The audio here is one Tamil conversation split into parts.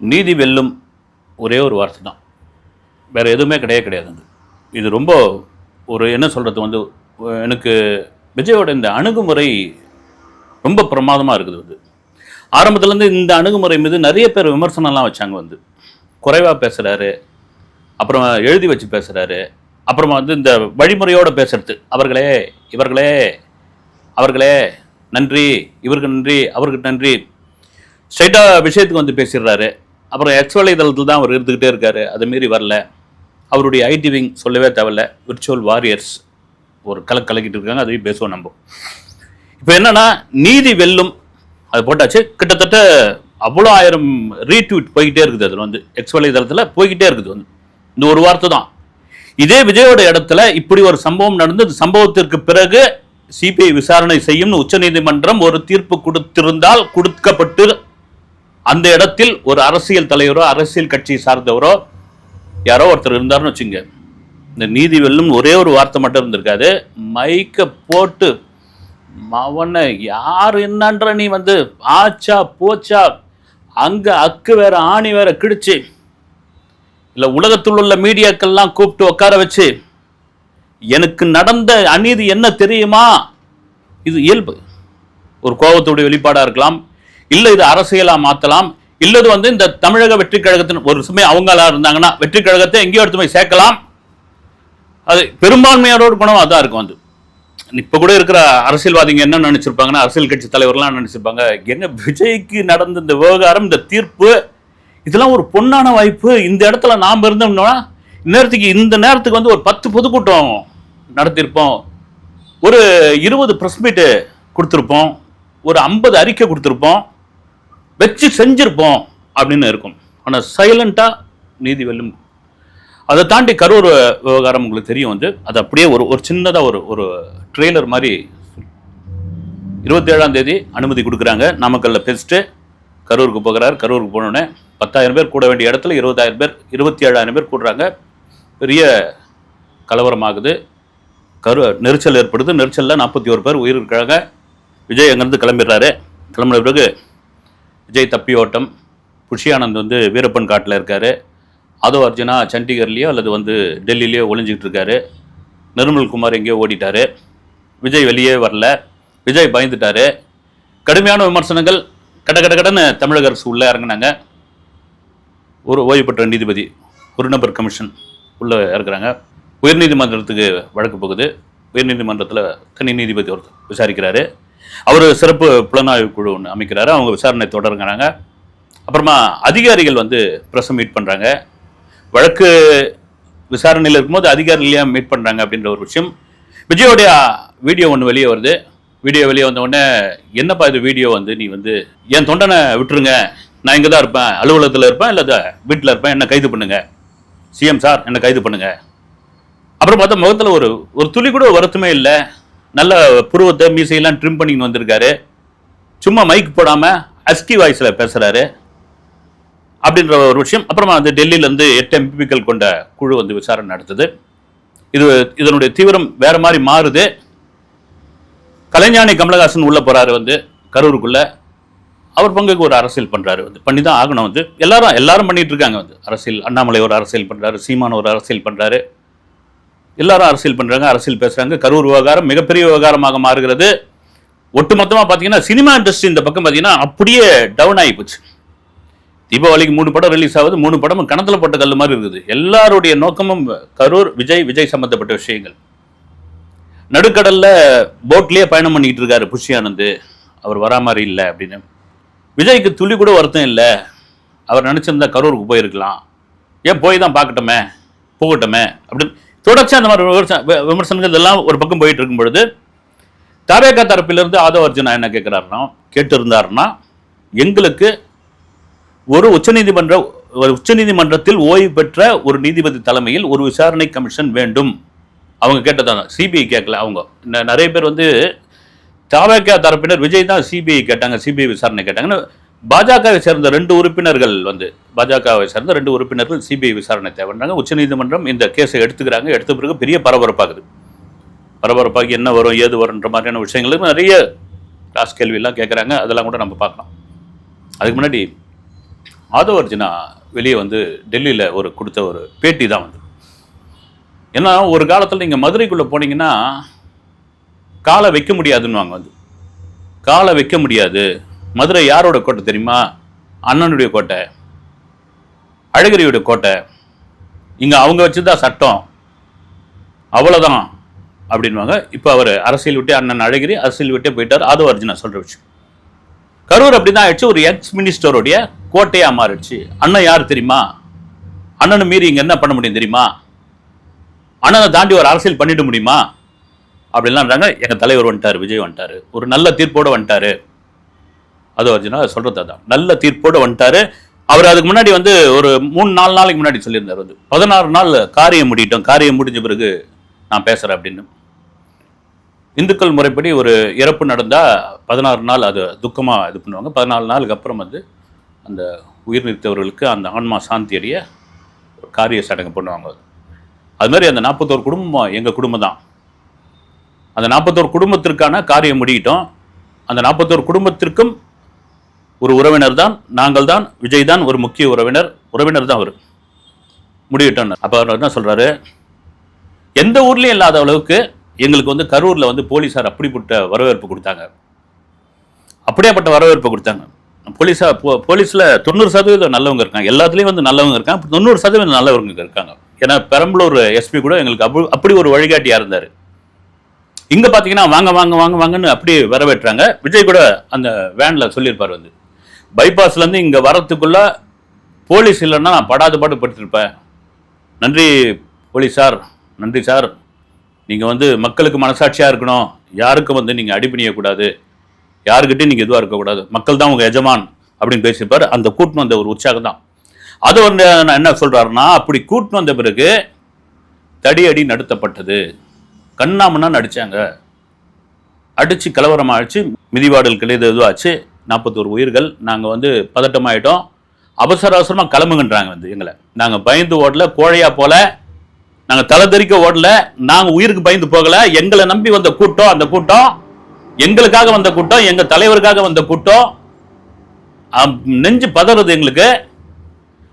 நீதி வெல்லும் ஒரே ஒரு வார்த்தை தான். வேறு எதுவுமே கிடையவே கிடையாதுங்க. இது ரொம்ப ஒரு என்ன சொல்கிறது வந்து எனக்கு விஜயோட இந்த அணுகுமுறை ரொம்ப பிரமாதமாக இருக்குது வந்து. ஆரம்பத்துலேருந்து இந்த அணுகுமுறை மீது நிறைய பேர் விமர்சனம்லாம் வச்சாங்க வந்து. குறைவாக பேசுகிறாரு அப்புறம் எழுதி வச்சு பேசுகிறாரு அப்புறமா வந்து இந்த வழிமுறையோடு பேசுறது அவர்களே இவர்களே அவர்களே நன்றி இவருக்கு நன்றி அவருக்கு நன்றி. ஸ்ட்ரைட்டாக விஷயத்துக்கு வந்து பேசிடுறாரு. அப்புறம் எக்ஸ் வலைதளத்தில் தான் அவர் இருந்துக்கிட்டே இருக்காரு. அது வரல. அவருடைய ஐடி விங் சொல்லவே தேவையில்ல. விர்ச்சுவல் வாரியர்ஸ் ஒரு கலக்கு கலக்கிட்டு இருக்காங்க. அதையும் பேசுவோம் நம்ம. இப்போ என்னன்னா நீதி வெல்லும் அது போட்டாச்சு. கிட்டத்தட்ட அவ்வளோ ஆயிரம் ரீட்வீட் போய்கிட்டே இருக்குது அதில் வந்து. எக்ஸ் வலைதளத்தில் போய்கிட்டே இருக்குது வந்து. இந்த ஒரு வார்த்தை தான். இதே விஜயோட இடத்துல இப்படி ஒரு சம்பவம் நடந்து இந்த சம்பவத்திற்கு பிறகு சிபிஐ விசாரணை செய்யும்னு உச்சநீதிமன்றம் ஒரு தீர்ப்பு கொடுத்திருந்தால் கொடுக்கப்பட்டு அந்த இடத்தில் ஒரு அரசியல் தலைவரோ அரசியல் கட்சி சார்ந்தவரோ யாரோ ஒருத்தர் இருந்தார்னு வச்சுங்க. இந்த நீதி வெல்லும் ஒரே ஒரு வார்த்தை மட்டும் இருந்திருக்காது. மைக்க போட்டு மவனை யார் என்னன்ற நீ வந்து ஆச்சா போச்சா அங்க அக்கு வேற ஆணி வேற கிடிச்சு இல்ல உலகத்தில் உள்ள மீடியாக்கள்லாம் கூப்பிட்டு உட்கார வச்சு எனக்கு நடந்த அநீதி என்ன தெரியுமா? இது இயல்பு. ஒரு கோபத்துடைய வெளிப்பாடா இருக்கலாம். இல்ல இது அரசியலா மாத்தலாம் இல்லது வந்து இந்த தமிழக வெற்றி கழகத்தின் ஒரு சுமை அவங்களா இருந்தாங்கன்னா வெற்றி கழகத்தை எங்கேயோ எடுத்து போய் சேர்க்கலாம். அது பெரும்பான்மையோட குணம் அதான் இருக்கும் வந்து இப்போ கூட இருக்கிற அரசியல்வாதிங்க என்ன நினைச்சிருப்பாங்கன்னா அரசியல் கட்சி தலைவர்லாம் நினைச்சிருப்பாங்க எங்க விஜய்க்கு நடந்த இந்த விவகாரம் இந்த தீர்ப்பு இதெல்லாம் ஒரு பொன்னான வாய்ப்பு இந்த இடத்துல நாம் இருந்தோம்னா இந்நேரத்துக்கு இந்த நேரத்துக்கு வந்து ஒரு பத்து பொதுக்கூட்டம் நடத்தியிருப்போம். ஒரு இருபது ப்ரெஸ் மீட்டு கொடுத்துருப்போம். ஒரு ஐம்பது அறிக்கை கொடுத்துருப்போம். வச்சு செஞ்சிருப்போம் அப்படின்னு இருக்கும். ஆனால் சைலண்ட்டாக நீதி வெல்லும். அதை தாண்டி கரூர் விவகாரம் உங்களுக்கு தெரியும் வந்து அது அப்படியே ஒரு ஒரு சின்னதாக ஒரு ஒரு ட்ரெய்லர் மாதிரி இருபத்தேழாம் தேதி அனுமதி கொடுக்குறாங்க. நாமக்கல்ல பெஸ்ட்டு. கரூருக்கு போகிறார். கரூருக்கு போனோடனே பத்தாயிரம் பேர் கூட வேண்டிய இடத்துல இருபதாயிரம் பேர் இருபத்தி ஏழாயிரம் பேர் கூடுறாங்க. பெரிய கலவரமாகுது. கரு நெரிச்சல் ஏற்படுது. நெரிச்சலில் நாற்பத்தி ஒரு பேர் உயிர் இருக்கிறாங்க. விஜய் அங்கேருந்து கிளம்பிடுறாரு. கிளம்பின பிறகு விஜய் தப்பி ஓட்டம் புஷியானந்த் வந்து வீரப்பன் காட்டில் இருக்காரு. அதோ அர்ஜுனா சண்டிகர்லேயோ அல்லது வந்து டெல்லியிலையோ ஒளிஞ்சிக்கிட்டு இருக்காரு. நிர்மல் குமார் எங்கேயோ ஓடிட்டாரு. விஜய் வெளியே வரல. விஜய் பயந்துட்டாரு. கடுமையான விமர்சனங்கள். கட கட கடன்னு தமிழக அரசு உள்ளே இறங்குனாங்க. ஒரு ஓய்வு பெற்ற நீதிபதி ஒரு நபர் கமிஷன் உள்ளே இறக்குறாங்க உயர்நீதிமன்றத்துக்கு வழக்கு போகுது. உயர்நீதிமன்றத்தில் தனி நீதிபதி ஒருத்தர் விசாரிக்கிறாரு. அவர் சிறப்பு புலனாய்வு குழு ஒன்று அமைக்கிறாரு. அவங்க விசாரணை தொடருங்கிறாங்க. அப்புறமா அதிகாரிகள் வந்து ப்ரெஸ்ஸை மீட் பண்ணுறாங்க வழக்கு விசாரணையில் இருக்கும்போது அதிகாரிகள் மீட் பண்ணுறாங்க அப்படின்ற ஒரு விஷயம். விஜயோடைய வீடியோ ஒன்று வெளியே வருது. வீடியோ வெளியே வந்த உடனே என்னப்பா இது வீடியோ வந்து? நீ வந்து என் தொண்டனை விட்டுருங்க. நான் இங்கே தான் இருப்பேன். அலுவலகத்தில் இருப்பேன். இல்லை வீட்டில் இருப்பேன். என்னை கைது பண்ணுங்க. சிஎம் சார் என்னை கைது பண்ணுங்க. அப்புறம் பார்த்தா முகத்தில் ஒரு ஒரு துளி கூட வருத்தமே இல்லை. நல்ல புருவத்தை மீசையெல்லாம் ட்ரிம் பண்ணின்னு வந்திருக்காரு. சும்மா மைக் போடாமல் அஸ்கி வாய்ஸில் பேசுகிறாரு அப்படின்ற ஒரு விஷயம். அப்புறமா வந்து டெல்லியிலேருந்து எட்டு எம்பிபிக்கள் கொண்ட குழு வந்து விசாரணை நடத்துது. இது இதனுடைய தீவிரம் வேற மாதிரி மாறுது. கலைஞானி கமலஹாசன் உள்ள போகிறாரு வந்து கரூருக்குள்ள. அவர் பங்குக்கு ஒரு அரசியல் பண்ணுறாரு வந்து. பண்ணி தான் ஆகணும் வந்து. எல்லாரும் எல்லாரும் பண்ணிட்டு இருக்காங்க வந்து. அரசியல் அண்ணாமலை ஒரு அரசியல் பண்ணுறாரு சீமான் ஒரு அரசியல் பண்ணுறாரு எல்லாரும் அரசியல் பண்றாங்க அரசியல் பேசுறாங்க. கரூர் விவகாரம் மிகப்பெரிய விவகாரமாக மாறுகிறது. ஒட்டுமொத்தமாக பாத்தீங்கன்னா சினிமா இண்டஸ்ட்ரி இந்த பக்கம் பாத்தீங்கன்னா அப்படியே டவுன் ஆகி போச்சு. தீபாவளிக்கு மூணு படம் ரிலீஸ் ஆகுது மூணு படமும் கணத்துல போட்ட கல் மாதிரி இருக்குது. எல்லாருடைய நோக்கமும் கரூர் விஜய் விஜய் சம்பந்தப்பட்ட விஷயங்கள். நடுக்கடல்ல போட்லயே பயணம் பண்ணிக்கிட்டு இருக்காரு புஷியானந்த் அவர் வரா மாதிரி இல்லை அப்படின்னு. விஜய்க்கு துளி கூட வருத்தம் இல்லை. அவர் நினைச்சிருந்தா கரூருக்கு போயிருக்கலாம். ஏன் போய் தான் பார்க்கட்டுமே போகட்டுமே அப்படின்னு தொடர்ச்சி அந்த மாதிரி விமர்சன விமர்சனங்கள் இதெல்லாம் ஒரு பக்கம் போயிட்டு இருக்கும் பொழுது தாவேகா தரப்பிலிருந்து ஆதவ அர்ஜுனா என்ன கேட்கிறாருன்னா கேட்டிருந்தாருன்னா எங்களுக்கு ஒரு உச்சநீதிமன்ற ஒரு உச்சநீதிமன்றத்தில் ஓய்வு பெற்ற ஒரு நீதிபதி தலைமையில் ஒரு விசாரணை கமிஷன் வேண்டும். அவங்க கேட்டதாங்க சிபிஐ கேட்கல அவங்க. நிறைய பேர் வந்து தாவேக்கா தரப்பினர் விஜய் தான் சிபிஐ கேட்டாங்க சிபிஐ விசாரணை கேட்டாங்கன்னு பாஜகவை சேர்ந்த ரெண்டு உறுப்பினர்கள் வந்து பாஜகவை சேர்ந்த ரெண்டு உறுப்பினர்கள் சிபிஐ விசாரணை தேவைன்றாங்க. உச்சநீதிமன்றம் இந்த கேஸை எடுத்துக்கிறாங்க. எடுத்த பிறகு பெரிய பரபரப்பாகுது. பரபரப்பாகி என்ன வரும் ஏது வரும்ன்ற மாதிரியான விஷயங்களுக்கு நிறைய கிளாஸ் கேள்வியெல்லாம் கேட்குறாங்க அதெல்லாம் கூட நம்ம பார்க்கலாம். அதுக்கு முன்னாடி ஆதவ அர்ஜுனா வெளியே வந்து டெல்லியில் ஒரு கொடுத்த ஒரு பேட்டி தான் வந்து. ஏன்னா ஒரு காலத்தில் நீங்கள் மதுரைக்குள்ளே போனீங்கன்னா காலை வைக்க முடியாதுன்னு வாங்க வந்து. காலை வைக்க முடியாது. மதுரை யாரோட கோட்டை தெரியுமா? அண்ணனுடைய கோட்டை அழகிரியோட கோட்டை. இங்கே அவங்க வச்சுதான் சட்டம். அவ்வளோதான் அப்படின்வாங்க இப்போ அவர் அரசியல் விட்டே அண்ணன் அழகிரி அரசியல் விட்டே போயிட்டார். ஆதவ அர்ஜுனா சொல்கிற விஷயம். கரூர் அப்படி தான் ஆயிடுச்சு. ஒரு எக்ஸ் மினிஸ்டருடைய கோட்டையாக மாறிடுச்சு. அண்ணன் யார் தெரியுமா? அண்ணனை மீறி இங்கே என்ன பண்ண முடியும் தெரியுமா? அண்ணனை தாண்டி ஒரு அரசியல் பண்ணிட முடியுமா? அப்படின்லாம் எங்கள் தலைவர் வந்துட்டார் விஜய் வந்துட்டார். ஒரு நல்ல தீர்ப்போடு வந்துட்டாரு. அது அர்ஜுனா சொல்றது அதான். நல்ல தீர்ப்போடு வந்துட்டாரு. அவர் அதுக்கு முன்னாடி வந்து ஒரு மூணு நாலு நாளைக்கு முன்னாடி சொல்லியிருந்தார் வந்து. பதினாறு நாள் காரியம் முடிட்டோம் காரியம் முடிஞ்ச பிறகு நான் பேசுகிறேன் அப்படின்னு. இந்துக்கள் முறைப்படி ஒரு இறப்பு நடந்தால் பதினாறு நாள் அது துக்கமாக இது பண்ணுவாங்க. பதினாலு நாளுக்கு அப்புறம் வந்து அந்த உயிர் நிறுத்தவர்களுக்கு அந்த ஆன்மா சாந்தி அடைய ஒரு காரிய சடங்கு பண்ணுவாங்க. அது மாதிரி அந்த நாற்பத்தோரு குடும்பம் எங்கள் குடும்பம் தான். அந்த நாற்பத்தோரு குடும்பத்திற்கான காரியம் முடிக்கிட்டோம் அந்த நாற்பத்தோரு குடும்பத்திற்கும் ஒரு உறவினர் தான் நாங்கள் தான் விஜய் தான் ஒரு முக்கிய உறவினர். உறவினர் தான் அவர். முடிவிட்டோன்னு. அப்போ அவர் என்ன சொல்கிறாரு எந்த ஊர்லேயும் இல்லாத அளவுக்கு எங்களுக்கு வந்து கரூரில் வந்து போலீஸார் அப்படிப்பட்ட வரவேற்பு கொடுத்தாங்க. அப்படியேப்பட்ட வரவேற்பு கொடுத்தாங்க. போலீஸாக போ போலீஸில் தொண்ணூறு சதவீதம் நல்லவங்க இருக்காங்க. எல்லாத்துலேயும் வந்து நல்லவங்க இருக்காங்க. தொண்ணூறு சதவீதம் நல்லவங்க இருக்காங்க. ஏன்னா பெரம்பலூர் எஸ்பி கூட எங்களுக்கு அப்படி அப்படி ஒரு வழிகாட்டியாக இருந்தார். இங்கே பார்த்தீங்கன்னா வாங்க வாங்க வாங்க வாங்கன்னு அப்படியே வரவேற்றாங்க. விஜய் கூட அந்த வேனில் சொல்லியிருப்பார் வந்து. பைபாஸ்லேருந்து இங்கே வரத்துக்குள்ள போலீஸ் இல்லைன்னா நான் படாது பாடு படுத்திருப்பேன் நன்றி போலீஸ் சார் நன்றி சார். நீங்கள் வந்து மக்களுக்கு மனசாட்சியாக இருக்கணும். யாருக்கும் வந்து நீங்கள் அடிபணியக்கூடாது யாருக்கிட்டையும் நீங்கள் எதுவாக இருக்கக்கூடாது மக்கள் தான் உங்கள் எஜமான் அப்படின்னு பேசியிருப்பார். அந்த கூட்டின்னு வந்த ஒரு உற்சாகம் தான். அது வந்து நான் என்ன சொல்கிறாருன்னா அப்படி கூட்டின்னு வந்த பிறகு தடியடி நடத்தப்பட்டது. கண்ணாமண்ணா நடிச்சாங்க. அடித்து கலவரம் மிதிவாடல் மிதிவாடல்கள் இது இதுவாச்சு நாற்பத்தோரு உயிர்கள். நாங்கள் வந்து பதட்டமாயிட்டோம். அவசர அவசரமாக கிளம்புங்கன்றாங்க வந்து எங்களை. நாங்கள் பயந்து ஓடல கோழையாக போல. நாங்கள் தலை தெறிக்க ஓடல. நாங்கள் உயிருக்கு பயந்து போகல. எங்களை நம்பி வந்த கூட்டம் அந்த கூட்டம். எங்களுக்காக வந்த கூட்டம் எங்கள் தலைவருக்காக வந்த கூட்டம். நெஞ்சு பதறது எங்களுக்கு.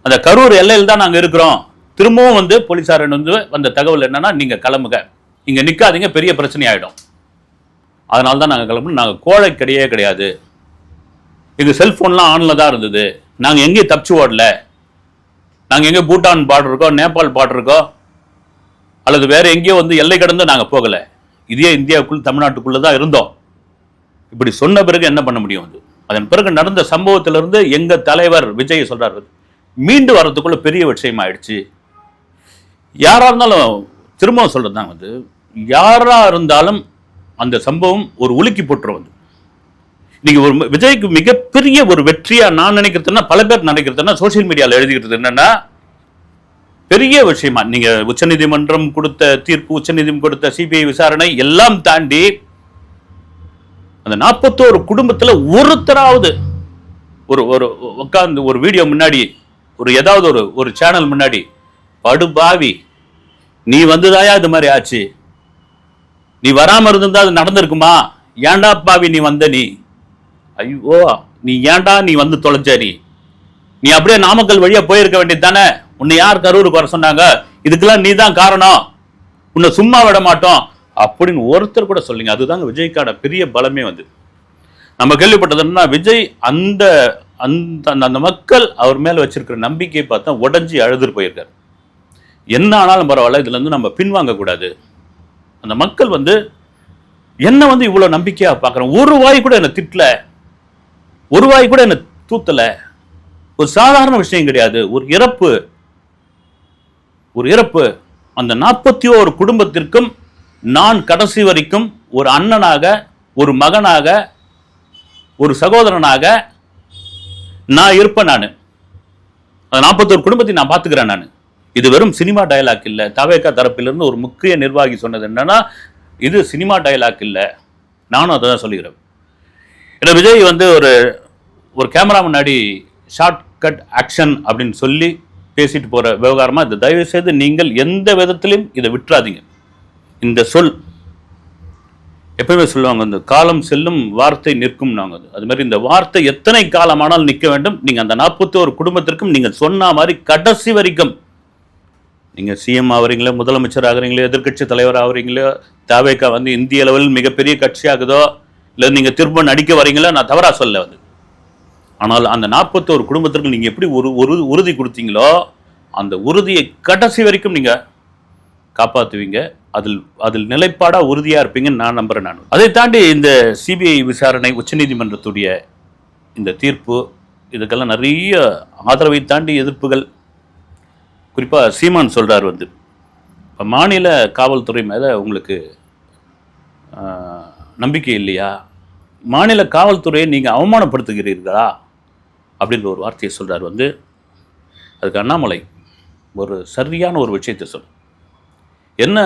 அந்த கரூர் எல்லையில் தான் நாங்கள் இருக்கிறோம். திரும்பவும் வந்து போலீஸார் வந்து வந்த தகவல் என்னன்னா நீங்கள் கிளம்புங்க. இங்கே நிற்காதீங்க பெரிய பிரச்சனை ஆகிடும் அதனால தான் நாங்கள் கிளம்பணும் நாங்கள் கோழை கிடையவே கிடையாது. இது செல்போன்லாம் ஆன்ல தான் இருந்தது. நாங்கள் எங்கேயும் தப்பிச்சு ஓடல? நாங்கள் எங்கே பூட்டான் பார்டர் இருக்கோ நேபாள் பார்டர் இருக்கோ அல்லது வேற எங்கேயோ வந்து எல்லை கடந்து நாங்கள் போகலை. இதே இந்தியாவுக்குள் தமிழ்நாட்டுக்குள்ளே தான் இருந்தோம். இப்படி சொன்ன பிறகு என்ன பண்ண முடியும் அது அதன் பிறகு நடந்த சம்பவத்திலிருந்து எங்கள் தலைவர் விஜய் சொல்கிறார் மீண்டு வர்றதுக்குள்ள பெரிய விஷயம் ஆயிடுச்சு. யாராக இருந்தாலும் திரும்பவும் சொல்றதுதான் வந்து யாராக இருந்தாலும் அந்த சம்பவம் ஒரு உலுக்கி போட்டுரும் வந்து. இன்னைக்கு ஒரு விஜய்க்கு மிகப்பெரிய ஒரு வெற்றியா நான் நினைக்கிறதுன்னா பல பேர் நினைக்கிறதுன்னா சோஷியல் மீடியாவில் எழுதிக்கிறது என்னன்னா பெரிய விஷயமா. நீங்க உச்சநீதிமன்றம் கொடுத்த தீர்ப்பு உச்சநீதிமன்றம் கொடுத்த சிபிஐ விசாரணை எல்லாம் தாண்டி அந்த நாற்பத்தோரு குடும்பத்துல ஒருத்தராவது ஒரு ஒரு உட்காந்து ஒரு வீடியோ முன்னாடி ஒரு ஏதாவது ஒரு ஒரு சேனல் முன்னாடி படுபாவி நீ வந்துதாயா இது மாதிரி ஆச்சு? நீ வராம இருந்திருந்தா அது நடந்திருக்குமா? ஏண்டா பாவி நீ வந்த நீ? ஐயோ நீ ஏன்டா நீ வந்து தொலைஞ்ச நீ? நீ அப்படியே நாமக்கல் வழியா போயிருக்க வேண்டியது தானே? உன்னை யார் கரூருக்கு வர சொன்னாங்க? இதுக்கெல்லாம் நீ தான் காரணம். உன்னை சும்மா விட மாட்டோம். அப்படின்னு ஒருத்தர் கூட சொல்லுங்க. அதுதாங்க விஜய்க்கான பெரிய பலமே வந்து. நம்ம கேள்விப்பட்டது என்னன்னா விஜய் அந்த அந்த அந்த- அந்த மக்கள் அவர் மேல வச்சிருக்கிற நம்பிக்கையை பார்த்தா உடஞ்சி அழுதுட்டு போயிருக்காரு. என்ன ஆனாலும் பரவாயில்ல இதுல இருந்து நம்ம பின்வாங்க கூடாது அந்த மக்கள் வந்து என்ன வந்து இவ்வளவு நம்பிக்கையா பார்க்குறோம் ஒரு வாய் கூட என்ன திட்டல. ஒரு வாய் கூட என்னை தூத்தல. ஒரு சாதாரண விஷயம் கிடையாது. ஒரு இறப்பு. ஒரு இறப்பு. அந்த நாற்பத்தி ஒரு குடும்பத்திற்கும் நான் கடைசி வரைக்கும் ஒரு அண்ணனாக ஒரு மகனாக ஒரு சகோதரனாக நான் இருப்பேன் நான். அந்த நாற்பத்தோரு குடும்பத்தை நான் பார்த்துக்கிறேன் நான். இது வெறும் சினிமா டயலாக் இல்லை. தவேக்கா தரப்பிலிருந்து ஒரு முக்கிய நிர்வாகி சொன்னது என்னன்னா இது சினிமா டயலாக் இல்லை. நானும் அதை தான் சொல்லிக்கிறேன். ஏன்னா விஜய் வந்து ஒரு ஒரு கேமரா முன்னாடி ஷார்ட் கட் ஆக்ஷன் அப்படின்னு சொல்லி பேசிட்டு போகிற விவகாரமாக இந்த தயவு செய்து நீங்கள் எந்த விதத்திலையும் இதை விட்டுறாதீங்க. இந்த சொல் எப்பவுமே சொல்லுவாங்க இந்த காலம் செல்லும் வார்த்தை நிற்கும் நாங்கள் அது மாதிரி இந்த வார்த்தை எத்தனை காலமானால் நிற்க வேண்டும்? நீங்கள் அந்த நாற்பத்தோரு குடும்பத்திற்கும் நீங்கள் சொன்ன மாதிரி கடைசி வரைக்கும். நீங்கள் சிஎம் ஆகிறீங்களோ முதலமைச்சர் ஆகுறீங்களோ எதிர்க்கட்சி தலைவர் ஆகுறீங்களோ தாவேக்கா வந்து இந்திய அளவில் மிகப்பெரிய கட்சி ஆகுதோ இல்லை நீங்கள் திரும்ப நடிக்க வரீங்களா? நான் தவறாக சொல்ல வந்து. ஆனால் அந்த நாற்பத்தோரு குடும்பத்திற்கு நீங்கள் எப்படி ஒரு ஒரு உறுதி கொடுத்தீங்களோ அந்த உறுதியை கடைசி வரைக்கும் நீங்கள் காப்பாற்றுவீங்க அதில் அதில் நிலைப்பாடாக உறுதியாக இருப்பீங்கன்னு நான் நம்புகிறேன் நான். அதை தாண்டி இந்த சிபிஐ விசாரணை உச்சநீதிமன்றத்துடைய இந்த தீர்ப்பு இதுக்கெல்லாம் நிறைய ஆதரவை தாண்டி எதிர்ப்புகள். குறிப்பாக சீமான் சொல்கிறார் வந்து. இப்போ மாநில காவல்துறை மேலே உங்களுக்கு நம்பிக்கை இல்லையா? மாநில காவல்துறையை நீங்கள் அவமானப்படுத்துகிறீர்களா? அப்படின்ற ஒரு வார்த்தையை சொல்கிறார் வந்து அதுக்கு அண்ணாமலை ஒரு சரியான ஒரு விஷயத்தை சொல். என்ன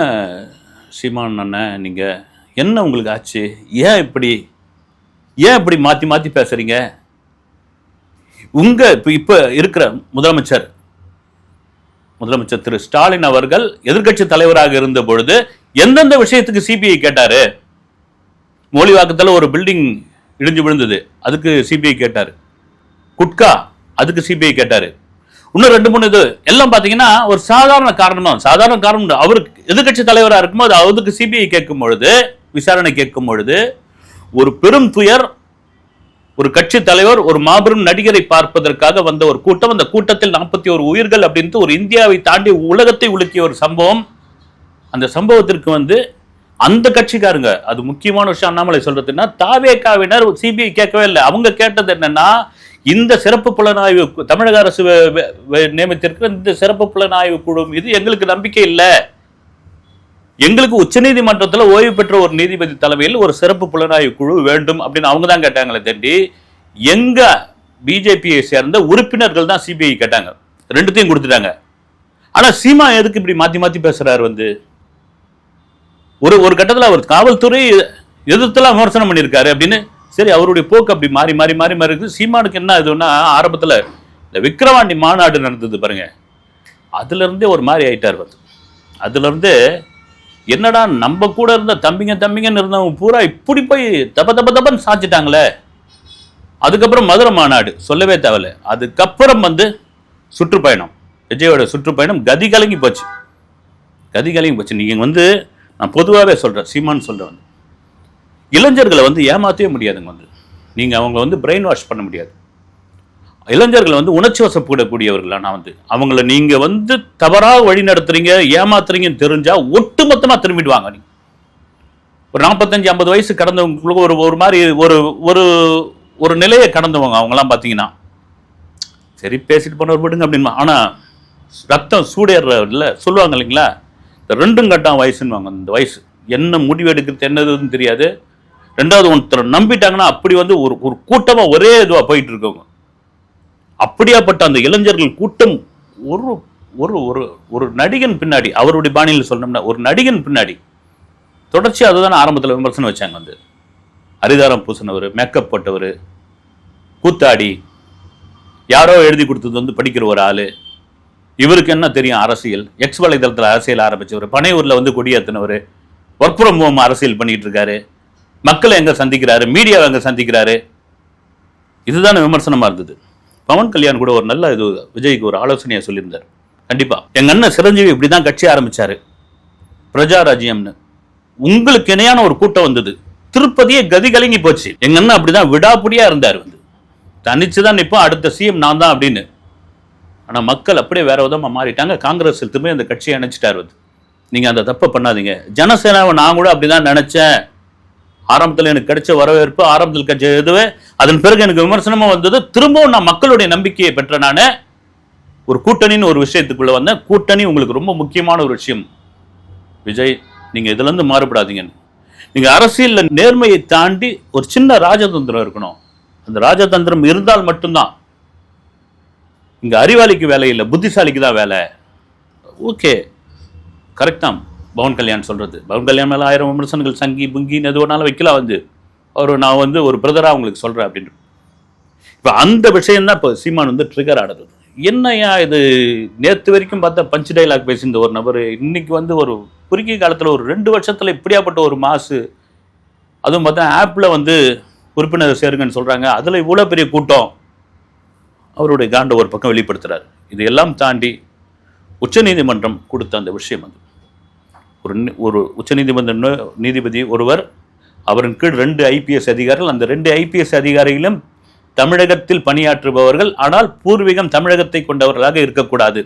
சீமான் அண்ணன் நீங்கள் என்ன உங்களுக்கு ஆச்சு? ஏன் இப்படி ஏன் இப்படி மாற்றி மாற்றி பேசுகிறீங்க உங்கள் இப்போ இப்போ இருக்கிற முதலமைச்சர் முதலமைச்சர் திரு ஸ்டாலின் அவர்கள் எதிர்க்கட்சி தலைவராக இருந்த பொழுது எந்தெந்த விஷயத்துக்கு சிபிஐ கேட்டார்? மோலிவாக்கத்தில் ஒரு பில்டிங் இடிஞ்சு விழுந்தது. அதுக்கு சிபிஐ கேட்டார். குட்கா அதுக்கு சிபிஐ கேட்டார். இன்னும் ரெண்டு மூணு இது எல்லாம் பார்த்தீங்கன்னா ஒரு சாதாரண காரணம் தான். சாதாரண காரணம் தான். அவருக்கு எதிர்க்கட்சி தலைவராக இருக்கும்போது அவருக்கு சிபிஐ கேட்கும் பொழுது விசாரணை கேட்கும் பொழுது ஒரு பெரும் துயர் ஒரு கட்சி தலைவர் ஒரு மாபெரும் நடிகரை பார்ப்பதற்காக வந்த ஒரு கூட்டம். அந்த கூட்டத்தில் நாற்பத்தி ஒரு உயிர்கள் அப்படின்ட்டு ஒரு இந்தியாவை தாண்டி உலகத்தை உலுக்கிய ஒரு சம்பவம். அந்த சம்பவத்திற்கு வந்து அந்த கட்சிக்காரங்க அது முக்கியமான விஷயம் அண்ணாமலை சொல்றதுன்னா தாவேக்காவினர் சிபிஐ கேட்கவே இல்லை. அவங்க கேட்டது என்னன்னா இந்த சிறப்பு புலனாய்வு தமிழக அரசு நியமித்திருக்கிற இந்த சிறப்பு புலனாய்வு குழு மீது எங்களுக்கு நம்பிக்கை இல்லை. எங்களுக்கு உச்சநீதிமன்றத்தில் ஓய்வு பெற்ற ஒரு நீதிபதி தலைமையில் ஒரு சிறப்பு புலனாய்வு குழு வேண்டும் அப்படின்னு அவங்க தான் கேட்டாங்களே தேண்டி எங்க பிஜேபியை சேர்ந்த உறுப்பினர்கள் தான் சிபிஐ கேட்டாங்க. ரெண்டுத்தையும் கொடுத்துட்டாங்க. ஆனா சீமா எதுக்கு இப்படி மாத்தி மாத்தி பேசுறாரு வந்து? ஒரு ஒரு கட்டத்தில் அவர் காவல்துறை எதிர்த்தெல்லாம் விமர்சனம் பண்ணியிருக்காரு அப்படின்னு. சரி அவருடைய போக்கு அப்படி மாறி மாறி மாறி மாறி இருக்குது. சீமானுக்கு என்ன இதுன்னா ஆரம்பத்தில் இந்த விக்ரவாண்டி மாநாடு நடந்தது பாருங்க. அதுலேருந்தே ஒரு மாதிரி ஆயிட்டார் வந்து அதுலேருந்து என்னடா நம்ம கூட இருந்த தம்பிங்க தம்பிங்கன்னு இருந்தவங்க பூரா இப்படி போய் தப தப தப்பன்னு சாச்சிட்டாங்களே அதுக்கப்புறம் மதுரை மாநாடு சொல்லவே தேவையில்ல. அதுக்கப்புறம் வந்து சுற்றுப்பயணம். விஜயோட சுற்றுப்பயணம் கதி கலங்கி போச்சு. கதி கலங்கி போச்சு. நீங்கள் வந்து நான் பொதுவாகவே சொல்கிறேன் சீமான் சொல்கிறேன் வந்து இளைஞர்களை வந்து ஏமாற்றவே முடியாதுங்க வந்து. நீங்கள் அவங்க வந்து பிரெயின் வாஷ் பண்ண முடியாது. இளைஞர்களை வந்து உணர்ச்சி வசப்படக்கூடியவர்களா நான் வந்து. அவங்கள நீங்கள் வந்து தவறாக வழி நடத்துறீங்க ஏமாத்துறீங்கன்னு தெரிஞ்சால் ஒட்டுமொத்தமாக திரும்பிடுவாங்க நீங்கள் ஒரு நாற்பத்தஞ்சு ஐம்பது வயசு கடந்தவங்களுக்கு ஒரு ஒரு மாதிரி ஒரு ஒரு ஒரு நிலையை கடந்தவங்க அவங்களாம் பார்த்தீங்கன்னா சரி பேசிட்டு போனவர் விடுங்க அப்படின்னு ஆனால் ரத்தம் சூடேறல சொல்லுவாங்க இல்லைங்களா? ரெண்டும் கட்டம் வயசுன்னுவாங்க. இந்த வயசு என்ன முடிவு எடுக்கிறது என்னதுன்னு தெரியாது. ரெண்டாவது ஒருத்தரை நம்பிட்டாங்கன்னா அப்படி வந்து ஒரு ஒரு கூட்டமாக ஒரே இதுவாக போயிட்டு இருக்கவங்க அப்படியாப்பட்ட அந்த இளைஞர்கள் கூட்டம் ஒரு ஒரு ஒரு ஒரு நடிகன் பின்னாடி அவருடைய பாணியில் சொல்லணும்னா ஒரு நடிகன் பின்னாடி தொடர்ச்சி அதுதான் ஆரம்பத்தில் விமர்சனம் வச்சாங்க வந்து. அரிதாரம் பூசினவர் மேக்கப் போட்டவர் கூத்தாடி யாரோ எழுதி கொடுத்தது வந்து படிக்கிற ஒரு ஆள். இவருக்கு என்ன தெரியும் அரசியல்? எக்ஸ் வலைதளத்தில் அரசியல் ஆரம்பிச்சவர் பனையூரில் வந்து கொடியேற்றினவர் ஒர்க் ஃப்ரம் ஹோம் அரசியல் பண்ணிட்டு இருக்காரு மக்களை எங்க சந்திக்கிறாரு மீடியாவை எங்க சந்திக்கிறாரு? இதுதானே விமர்சனமா இருந்தது. பவன் கல்யாண் கூட ஒரு நல்ல இது விஜய்க்கு ஒரு ஆலோசனையை சொல்லியிருந்தார். கண்டிப்பா. எங்க அண்ணன் சிரஞ்சீவி இப்படிதான் கட்சி ஆரம்பிச்சாரு. பிரஜாராஜ்யம்னு உங்களுக்கு இணையான ஒரு கூட்டம் வந்தது. திருப்பதியே கதி கலங்கி போச்சு. எங்க அண்ணன் அப்படிதான் விடாப்புடியா இருந்தார் வந்து. தனிச்சு தான் நிற்போம் அடுத்த சிஎம் நான் தான் அப்படின்னு. ஆனால் மக்கள் அப்படியே வேற விதமாக மாறிட்டாங்க. காங்கிரஸ் திரும்பி அந்த கட்சியை இணைச்சிட்டார் வந்து. நீங்கள் அந்த தப்பை பண்ணாதீங்க. ஜனசேனாவை நான் கூட அப்படிதான் நினச்சேன். ஆரம்பத்தில் எனக்கு கிடைச்ச வரவேற்பு ஆரம்பத்தில் கிடைச்ச இதுவே அதன் பிறகு எனக்கு விமர்சனமாக வந்தது திரும்பவும் நான் மக்களுடைய நம்பிக்கையை பெற்ற நான் ஒரு கூட்டணின்னு ஒரு விஷயத்துக்குள்ள வந்தேன். கூட்டணி உங்களுக்கு ரொம்ப முக்கியமான ஒரு விஷயம். விஜய் நீங்கள் இதுலேருந்து மாறுபடாதீங்கன்னு நீங்கள் அரசியலில் நேர்மையை தாண்டி ஒரு சின்ன ராஜதந்திரம் இருக்கணும். அந்த ராஜதந்திரம் இருந்தால் மட்டும்தான் இங்கே அறிவாளிக்கு வேலை இல்லை புத்திசாலிக்கு தான் வேலை. ஓகே. கரெக்ட் தான். பவன் கல்யாண் சொல்கிறது பவன் கல்யாண் மேலே ஆயிரம் விமர்சனங்கள் சங்கி புங்கின்னு எது ஒன்றாலும் வைக்கலாம் வந்து. அவர் நான் வந்து ஒரு பிரதராக உங்களுக்கு சொல்கிறேன் அப்படின்னு. இப்போ அந்த விஷயம் தான் இப்போ சீமான் வந்து ட்ரிகர் ஆடுறது என்னையா இது? நேற்று வரைக்கும் பார்த்தா பஞ்ச் டைலாக் பேசியிருந்த ஒரு நபர் இன்னைக்கு வந்து ஒரு குறுகிய காலத்தில் ஒரு ரெண்டு வருஷத்தில் இப்படியாப்பட்ட ஒரு மாசு. அதுவும் பார்த்தா ஆப்பில் வந்து உறுப்பினர் சேருங்கன்னு சொல்கிறாங்க அதில் இவ்வளோ பெரிய கூட்டம். அவருடைய காண்ட ஒரு பக்கம் வெளிப்படுத்துகிறார் இதையெல்லாம் தாண்டி உச்சநீதிமன்றம் கொடுத்த அந்த விஷயம் அது. ஒரு ஒரு உச்சநீதிமன்ற நீதிபதி ஒருவர் அவரின் கீழ் ரெண்டு ஐபிஎஸ் அதிகாரிகள் அந்த ரெண்டு ஐபிஎஸ் அதிகாரிகளும் தமிழகத்தில் பணியாற்றுபவர்கள் ஆனால் பூர்வீகம் தமிழகத்தை கொண்டவர்களாக இருக்கக்கூடாது.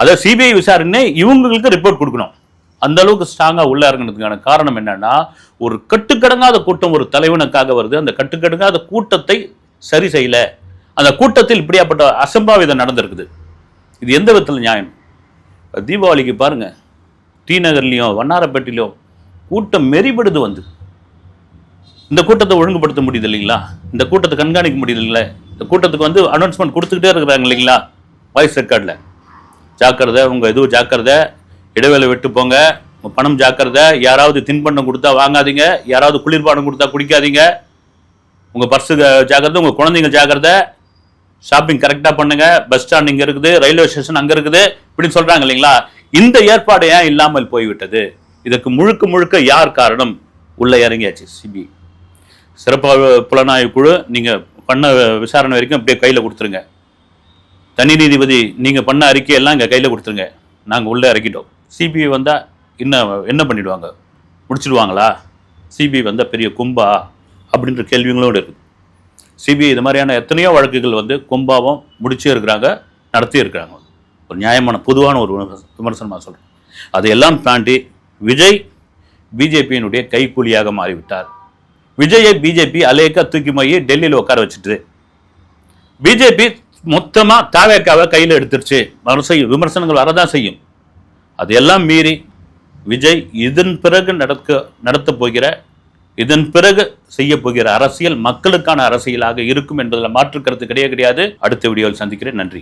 அதாவது சிபிஐ விசாரணை இவங்களுக்கு ரிப்போர்ட் கொடுக்கணும். அந்த அளவுக்கு ஸ்ட்ராங்கா உள்ளே இறங்கினதுக்கான காரணம் என்னன்னா ஒரு கட்டுக்கடங்காத கூட்டம் ஒரு தலைவனுக்காக வருது. அந்த கட்டுக்கடங்காத கூட்டத்தை சரி செய்யல. அந்த கூட்டத்தில் இப்படியாப்பட்ட அசம்பாவிதம் நடந்திருக்குது. இது எந்த விதத்தில் நியாயம்? தீபாவளிக்கு பாருங்க. டி நகர்லையும் கூட்டம் மெரிபடுது வந்து. இந்த கூட்டத்தை ஒழுங்குபடுத்த முடியுது இல்லைங்களா? இந்த கூட்டத்தை கண்காணிக்க முடியுது இல்லை இந்த கூட்டத்துக்கு வந்து அனௌன்ஸ்மெண்ட் கொடுத்துக்கிட்டே இருக்கிறாங்க இல்லைங்களா? வாய்ஸ் ரெக்கார்டில் ஜாக்கிரதை உங்கள் இதுவும் ஜாக்கிரதை. இடைவேளை விட்டு போங்க. உங்கள் பணம் ஜாக்கிரதை. யாராவது தின்பண்டம் கொடுத்தா வாங்காதீங்க. யாராவது குளிர்பானம் கொடுத்தா குடிக்காதீங்க. உங்கள் பர்ஸு ஜாக்கிரதை உங்கள் குழந்தைங்க ஜாக்கிரதை. ஷாப்பிங் கரெக்டாக பண்ணுங்க. பஸ் ஸ்டாண்ட் இங்கே இருக்குது. ரயில்வே ஸ்டேஷன் அங்கே இருக்குது. இப்படின்னு சொல்கிறாங்க இல்லைங்களா? இந்த ஏற்பாடு ஏன் இல்லாமல் போய்விட்டது? இதற்கு முழுக்க முழுக்க யார் காரணம்? உள்ள இறங்கியாச்சு சிபி. சிறப்பாக புலனாய்வு குழு நீங்கள் பண்ண விசாரணை வரைக்கும் அப்படியே கையில் கொடுத்துருங்க. தனி நீதிபதி நீங்கள் பண்ண அறிக்கையெல்லாம் இங்கே கையில் கொடுத்துருங்க. நாங்கள் உள்ளே இறக்கிட்டோம். சிபிஐ வந்தால் என்ன என்ன பண்ணிடுவாங்க? முடிச்சிடுவாங்களா? சிபிஐ வந்தால் பெரிய கும்பா? அப்படின்ற கேள்விங்களோடு இருக்குது சிபிஐ இது மாதிரியான எத்தனையோ வழக்குகள் வந்து கும்பாவும் முடிச்சே இருக்கிறாங்க நடத்தி இருக்கிறாங்க. ஒரு நியாயமான பொதுவான ஒரு விமர்சனமாக சொல்கிறேன் அதையெல்லாம் தாண்டி விஜய் பிஜேபியினுடைய கைக்கூலியாக மாறிவிட்டார். விஜயை பிஜேபி அலேக்கா தூக்கி போய் டெல்லியில் உட்கார வச்சுட்டு. பிஜேபி மொத்தமாக தாவேக்காவை கையில் எடுத்துருச்சு. செய்யும் விமர்சனங்கள் வரதான் செய்யும். அதையெல்லாம் மீறி விஜய் இதன் பிறகு நடக்க நடத்தப் போகிற இதன் பிறகு செய்ய போகிற அரசியல் மக்களுக்கான அரசியலாக இருக்கும் என்பதில் மாற்று கருத்து கிடையாது கிடையாது. அடுத்த வீடியோவில் சந்திக்கிறேன். நன்றி.